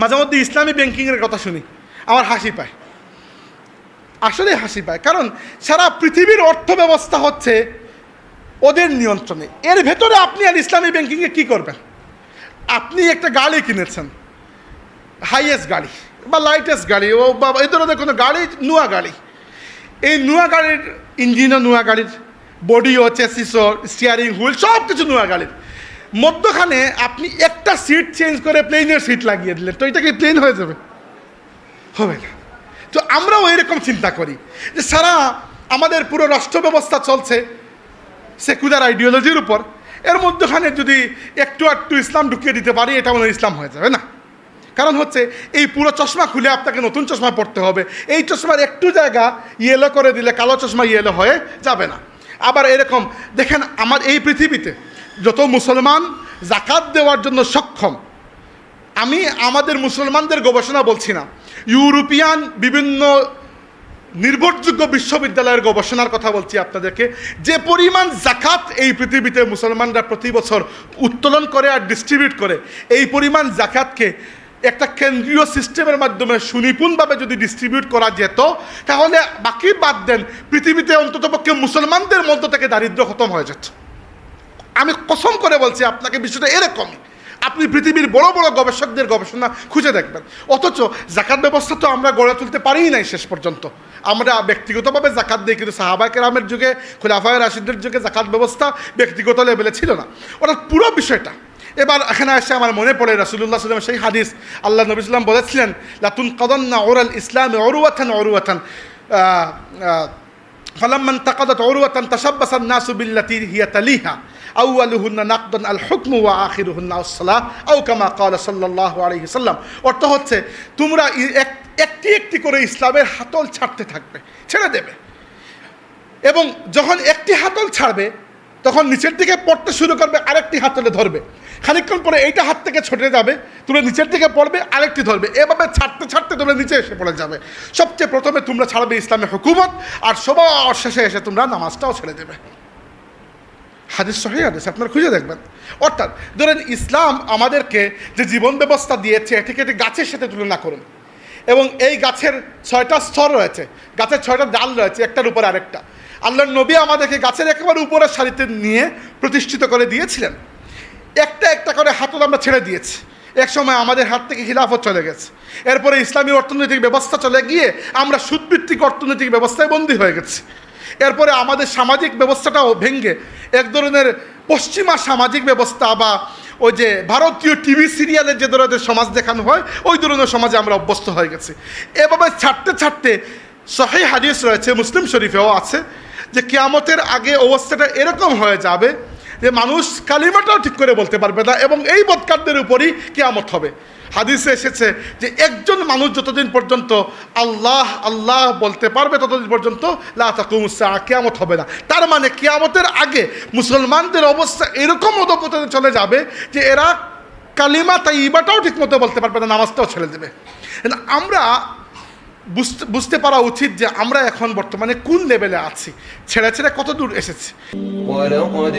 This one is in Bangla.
মাঝে মধ্যে ইসলামী ব্যাংকিংয়ের কথা শুনি, আমার হাসি পায়। আসলে হাসি পায়, কারণ সারা পৃথিবীর অর্থ ব্যবস্থা হচ্ছে ওদের নিয়ন্ত্রণে। এর ভেতরে আপনি আর ইসলামী ব্যাংকিংয়ে কী করবেন? আপনি একটা গাড়ি কিনেছেন হাইয়েস্ট গাড়ি বা লাইটেস্ট গাড়ি, ও বা এই ধরনের কোনো গাড়ি, নোয়া গাড়ি। এই নোয়া গাড়ির ইঞ্জিনও নোয়া গাড়ির বডিও চেসিসও স্টিয়ারিং হুইল সব কিছু নোয়া গাড়ির। মধ্যখানে আপনি একটা সিট চেঞ্জ করে প্লেনের সিট লাগিয়ে দিলেন। তো এটা কি প্লেন হয়ে যাবে? হবে না। তো আমরাও এরকম চিন্তা করি যে সারা আমাদের পুরো রাষ্ট্র ব্যবস্থা চলছে সেকুলার আইডিওলজির উপর। এর মধ্যখানে যদি একটু একটু ইসলাম ঢুকিয়ে দিতে পারি, এটা মনে ইসলাম হয়ে যাবে না। কারণ হচ্ছে এই পুরো চশমা খুলে আপনাকে নতুন চশমা পড়তে হবে। এই চশমার একটু জায়গা ইয়েলো করে দিলে কালো চশমা ইয়েলো হয়ে যাবে না। আবার এরকম, দেখেন আমার এই পৃথিবীতে যত মুসলমান জাকাত দেওয়ার জন্য সক্ষম, আমি আমাদের মুসলমানদের গবেষণা বলছি না। ইউরোপিয়ান বিভিন্ন নির্ভরযোগ্য বিশ্ববিদ্যালয়ের গবেষণার কথা বলছি আপনাদেরকে। যে পরিমাণ জাকাত এই পৃথিবীতে মুসলমানরা প্রতি বছর উত্তোলন করে আর ডিস্ট্রিবিউট করে, এই পরিমাণ জাকাতকে একটা কেন্দ্রীয় সিস্টেমের মাধ্যমে সুনিপুণভাবে যদি ডিস্ট্রিবিউট করা যেত, তাহলে বাকি বাদ দেন পৃথিবীতে অন্ততপক্ষে মুসলমানদের মধ্য থেকে দারিদ্র খতম হয়ে যেত। আমি কসম করে বলছি, আপনাকে বিষয়টা এরকমই। আপনি পৃথিবীর বড় বড় গবেষকদের গবেষণা খুঁজে দেখবেন। অথচ জাকাত ব্যবস্থা তো আমরা গড়ে তুলতে পারিই নাই শেষ পর্যন্ত। আমরা ব্যক্তিগতভাবে জাকাত দিই কিন্তু সাহাবা কেরামের যুগে, খোলাফায় রাশিদের যুগে জাকাত ব্যবস্থা ব্যক্তিগত লেভেলে ছিল না। অর্থাৎ পুরো বিষয়টা। এবার এখানে এসে আমার মনে পড়ে রাসুল্লাহ সাল্লাম সেই হাদিস। আল্লাহ নবী সাল্লাম বলেছিলেন লাতুন কদন্না ওরাল ইসলাম অরুয়াথান অরুয়াথান ফালাম্মান তাকাদাত উরওয়াতান তাশাব্বাসান নাসু বিল্লাতি হিয়া তালিহা। আল হুকমু ওয়া আখিরুহুন্না আসসালাহ। আও কামা সাল্লাম। অর্থ হচ্ছে, তোমরা একটি একটি করে ইসলামের হাতল ছাড়তে থাকবে, ছেড়ে দেবে। এবং যখন একটি হাতল ছাড়বে তখন নিচের দিকে পড়তে শুরু করবে, আরেকটি হাতলে ধরবে। খানিকক্ষণ পরে এইটা হাত থেকে ছুটে যাবে, তুলে নিচের দিকে পড়বে, আরেকটি ধরবে। এভাবে ছাড়তে ছাড়তে তোমরা নিচে এসে পড়ে যাবে। সবচেয়ে প্রথমে তোমরা ছাড়বে ইসলামের হুকুমত, আর সবার শেষে এসে তোমরা নামাজটাও ছেড়ে দেবে। হাদিস সহি হাদিস, আপনারা খুঁজে দেখবেন। অর্থাৎ, ধরেন ইসলাম আমাদেরকে যে জীবন ব্যবস্থা দিয়েছে, এটিকে একটি গাছের সাথে তুলনা করুন। এবং এই গাছের ছয়টা স্তর রয়েছে। গাছের ছয়টা ডাল রয়েছে, একটার উপর আরেকটা। আল্লাহর নবী আমাদেরকে গাছের একেবারে উপরের সারিতে নিয়ে প্রতিষ্ঠিত করে দিয়েছিলেন। একটা একটা করে হাতল আমরা ছেড়ে দিয়েছি। এক সময় আমাদের হাত থেকে খিলাফত চলে গেছে। এরপরে ইসলামী অর্থনৈতিক ব্যবস্থা চলে গিয়ে আমরা সুদভিত্তিক অর্থনৈতিক ব্যবস্থায় বন্দী হয়ে গেছি। এরপরে আমাদের সামাজিক ব্যবস্থাটাও ভেঙ্গে এক ধরনের পশ্চিমা সামাজিক ব্যবস্থা বা ওই যে ভারতীয় টিভি সিরিয়ালের যে ধরনের সমাজ দেখানো হয়, ওই ধরনের সমাজে আমরা অভ্যস্ত হয়ে গেছি। এভাবে ছাড়তে ছাড়তে সহি হাদিস রয়েছে, মুসলিম শরীফেও আছে, যে কিয়ামতের আগে অবস্থাটা এরকম হয়ে যাবে যে মানুষ কালিমাটাও ঠিক করে বলতে পারবে না এবং এই বৎকারদের উপরই কেয়ামত হবে। হাদিসে এসেছে যে একজন মানুষ যতদিন পর্যন্ত আল্লাহ আল্লাহ বলতে পারবে, ততদিন পর্যন্ত লাকুমুসা কেয়ামত হবে না। তার মানে কেয়ামতের আগে মুসলমানদের অবস্থা এরকম অধপতনে চলে যাবে যে এরা কালিমা তাই ইবাটাও ঠিক মতো বলতে পারবে না, নামাজটাও ছেড়ে দেবে। আমরা বুঝতে বুঝতে পারা উচিত যে আমরা এখন বর্তমানে কোন লেভেলে আছি ছেড়ে ছেড়ে কত দূর এসেছি ولقد